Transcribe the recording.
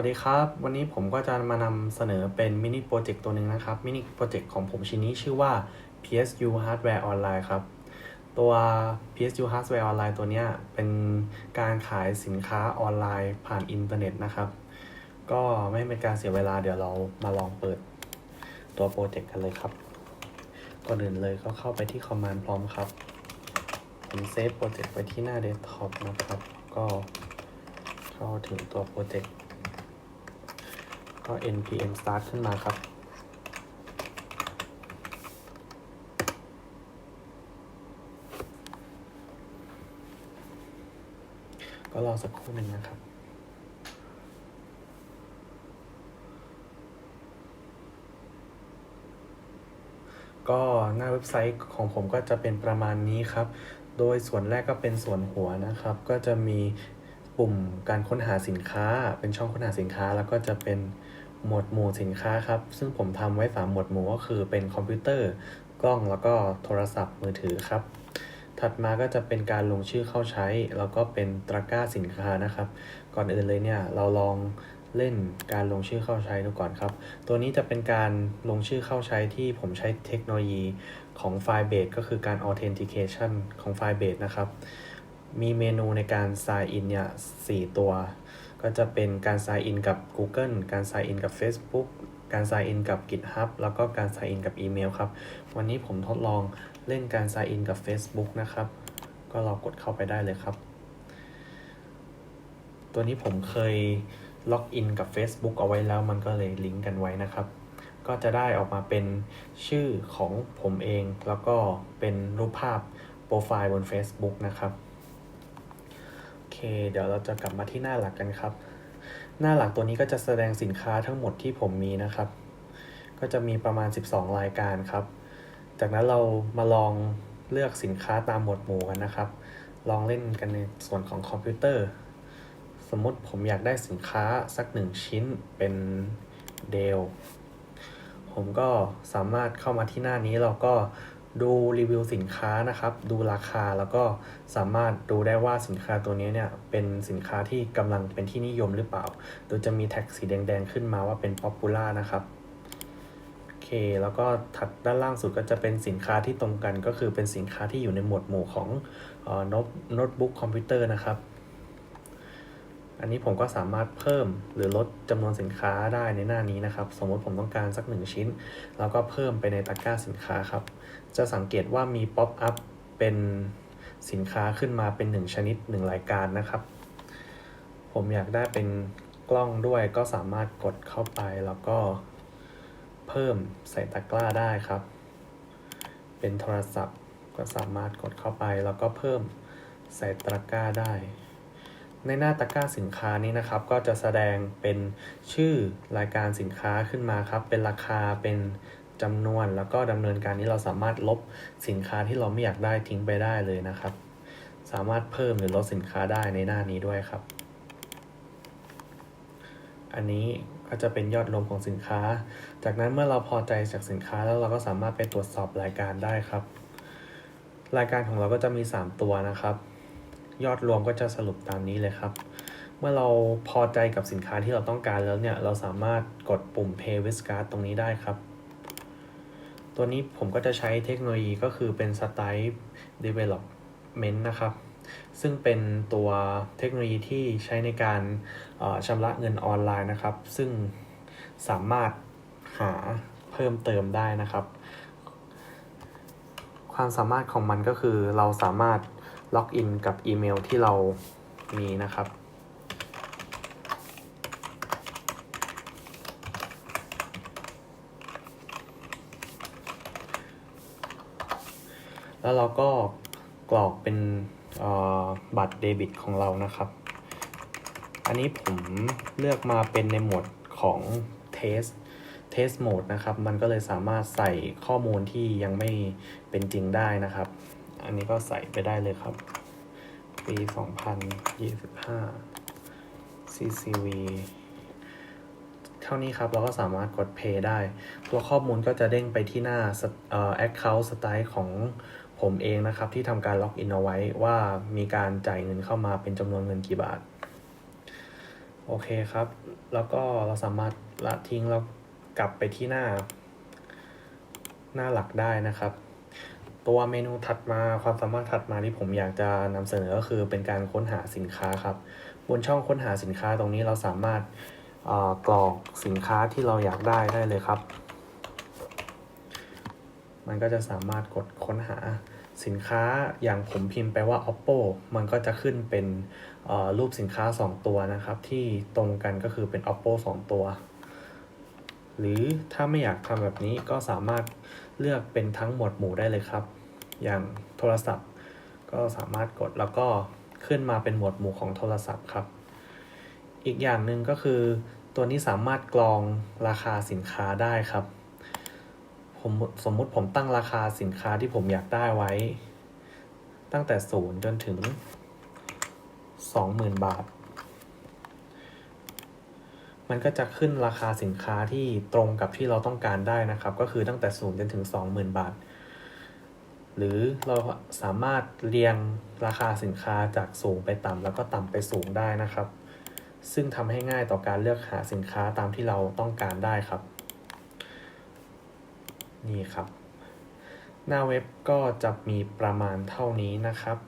วัสดีครับ วันนี้ผมก็จะมานำเสนอเป็นมินิโปรเจกต์ตัวหนึ่งนะครับมินิโปรเจกต์ของผมชิ้นนี้ชื่อว่า PSU Hardware Online ครับ ตัว PSU Hardware Online ตัวนี้เป็นการขายสินค้าออนไลน์ผ่านอินเทอร์เน็ตนะครับ ก็ไม่เป็นการเสียเวลาเดี๋ยวเรามาลองเปิดตัวโปรเจกต์กันเลยครับ ก่อนอื่นเลยก็เข้าไปที่คอมมานด์พร้อมครับ ผมเซฟโปรเจกต์ไว้ที่หน้าเดสก์ท็อปนะครับ ก็เข้าถึงตัวโปรเจกต์ ก็ npm start ขึ้นมาครับ ก็รอสักครู่หนึ่งนะครับก็หน้าเว็บไซต์ของผมก็จะเป็นประมาณนี้ครับ โดยส่วนแรกก็เป็นส่วนหัวนะครับ ก็จะมีปุ่มการค้นหาสินค้า เป็นช่องค้นหาสินค้า แล้วก็จะเป็น หมวดหมู่สินค้าครับ ซึ่งผมทำไว้ 3 หมวดหมู่ก็คือเป็นคอมพิวเตอร์ กล้องแล้วก็โทรศัพท์มือถือครับ ถัดมาก็จะเป็นการลงชื่อเข้าใช้ แล้วก็เป็นตะกร้าสินค้านะครับ ก่อนอื่นเลยเนี่ยเราลองเล่นการลงชื่อเข้าใช้ดูก่อนครับ ตัวนี้จะเป็นการลงชื่อเข้าใช้ที่ผมใช้เทคโนโลยีของ Firebase ก็คือการ Authentication ของ Firebase นะครับ มีเมนูในการ sign in เนี่ย4ตัว ก็จะเป็นการ sign in กับ Google การ sign in กับ Facebook การ sign in กับ GitHub แล้วก็การ sign in กับอีเมลครับ วันนี้ผมทดลองเล่นการ sign in กับ Facebook นะครับ ก็ลองกดเข้าไปได้เลยครับ ตัวนี้ผมเคยล็อกอินกับ Facebook เอาไว้แล้วมันก็เลยลิงก์กันไว้นะครับ ก็จะได้ออกมาเป็นชื่อของผมเอง แล้วก็เป็นรูปภาพโปรไฟล์บน Facebook นะครับ เดี๋ยวเราจะกลับมาที่หน้าหลักกันครับ หน้าหลักตัวนี้ก็จะแสดงสินค้าทั้งหมดที่ผมมีนะครับ ก็จะมีประมาณ 12 รายการครับ จากนั้นเรามาลองเลือกสินค้าตามหมวดหมู่กันนะครับ ลองเล่นกันในส่วนของคอมพิวเตอร์ สมมติผมอยากได้สินค้าสักหนึ่งชิ้นเป็นเดล ผมก็สามารถเข้ามาที่หน้านี้เราก็ ดูรีวิวสินค้านะครับ ดูราคาแล้วก็สามารถดูได้ว่าสินค้าตัวนี้เนี่ยเป็นสินค้าที่กำลังเป็นที่นิยมหรือเปล่า โดยจะมีแท็กสีแดงๆขึ้นมาว่าเป็น popular นะครับโอเคแล้วก็ถัดด้านล่างสุดก็จะเป็นสินค้าที่ตรงกันก็คือเป็นสินค้าที่อยู่ในหมวดหมู่ของโน้ตบุ๊กคอมพิวเตอร์นะครับ อันนี้ผมก็สามารถเพิ่มหรือลดจำนวนสินค้าได้ในหน้านี้นะครับ สมมติผมต้องการสักหนึ่งชิ้น แล้วก็เพิ่มไปในตะกร้าสินค้าครับ จะสังเกตว่ามีป๊อปอัพเป็นสินค้าขึ้นมาเป็น 1 ชนิด 1 รายการนะครับ ผมอยากได้เป็นกล้องด้วยก็สามารถกดเข้าไปแล้วก็เพิ่มใส่ตะกร้าได้ครับ เป็นโทรศัพท์ก็สามารถกดเข้าไปแล้วก็เพิ่มใส่ตะกร้าได้ ในหน้าตะกร้าสินค้านี้นะครับ ก็จะแสดงเป็นชื่อรายการสินค้าขึ้นมาครับ เป็นราคาเป็นจำนวนแล้วก็ดำเนินการนี้เราสามารถลบสินค้าที่เราไม่อยากได้ทิ้งไปได้เลยนะครับ สามารถเพิ่มหรือลดสินค้าได้ในหน้านี้ด้วยครับ อันนี้ก็จะเป็นยอดรวมของสินค้า จากนั้นเมื่อเราพอใจจากสินค้าแล้วเราก็สามารถไปตรวจสอบรายการได้ครับ รายการของเราก็จะมี 3 ตัวนะครับ ยอดรวมก็จะสรุปตามนี้เลยครับ เมื่อเราพอใจกับสินค้าที่เราต้องการแล้วเนี่ย เราสามารถกดปุ่ม Pay with Card ตรงนี้ได้ครับ ตัวนี้ผมก็จะใช้เทคโนโลยีก็คือเป็น Stripe Development นะครับ ซึ่งเป็นตัวเทคโนโลยีที่ใช้ในการชำระเงินออนไลน์นะครับ ซึ่งสามารถหาเพิ่มเติมได้นะครับ ความสามารถของมันก็คือเราสามารถ ล็อกอินกับอีเมลที่เรามีนะครับ แล้วเราก็กรอกเป็นบัตรเดบิตของเรานะครับ อันนี้ผมเลือกมาเป็นในหมวดของ Test Test Mode นะครับ มันก็เลยสามารถใส่ข้อมูลที่ยังไม่เป็นจริงได้นะครับ อันนี้ก็ใส่ไปได้เลยครับ ปี 2025 CCV เท่านี้ครับเราก็สามารถกด Pay ได้ ตัวข้อมูลก็จะเด้งไปที่หน้า Account Style ของผมเองนะครับ ที่ทำการล็อกอินเอาไว้ว่ามีการจ่ายเงินเข้ามาเป็นจำนวนเงินกี่บาท โอเคครับ แล้วก็เราสามารถละทิ้งแล้วกลับไปที่หน้า หน้าหลักได้นะครับ ตัวเมนูถัดมาความสามารถถัดมาที่ผมอยากจะนำเสนอก็คือเป็นการค้นหาสินค้าครับ บนช่องค้นหาสินค้าตรงนี้เราสามารถกรอกสินค้าที่เราอยากได้ได้เลยครับ มันก็จะสามารถกดค้นหาสินค้าอย่างผมพิมพ์ไปว่า oppo มันก็จะขึ้นเป็นรูปสินค้า 2 ตัวนะครับ ที่ตรงกันก็คือเป็น oppo 2 ตัว หรือถ้าไม่อยากทำแบบนี้ก็สามารถเลือกเป็นทั้งหมวดหมู่ได้เลยครับ อย่างโทรศัพท์ ก็สามารถกดแล้วก็ขึ้นมาเป็นหมวดหมู่ของโทรศัพท์ครับ อีกอย่างหนึ่งก็คือ ตัวนี้สามารถกรองราคาสินค้าได้ครับผมสมมุติผมตั้งราคาสินค้าที่ผมอยากได้ไว้ ตั้งแต่ศูนย์จนถึงสองหมื่นบาท มันก็จะขึ้นราคาสินค้าที่ตรงกับที่เราต้องการได้นะครับ ก็คือตั้งแต่ศูนย์จนถึงสองหมื่นบาท หรือเราสามารถเรียงราคาสินค้าจากสูงไปต่ำแล้วก็ต่ำไปสูงได้นะครับ ซึ่งทำให้ง่ายต่อการเลือกหาสินค้าตามที่เราต้องการได้ครับ นี่ครับ หน้าเว็บก็จะมีประมาณเท่านี้นะครับ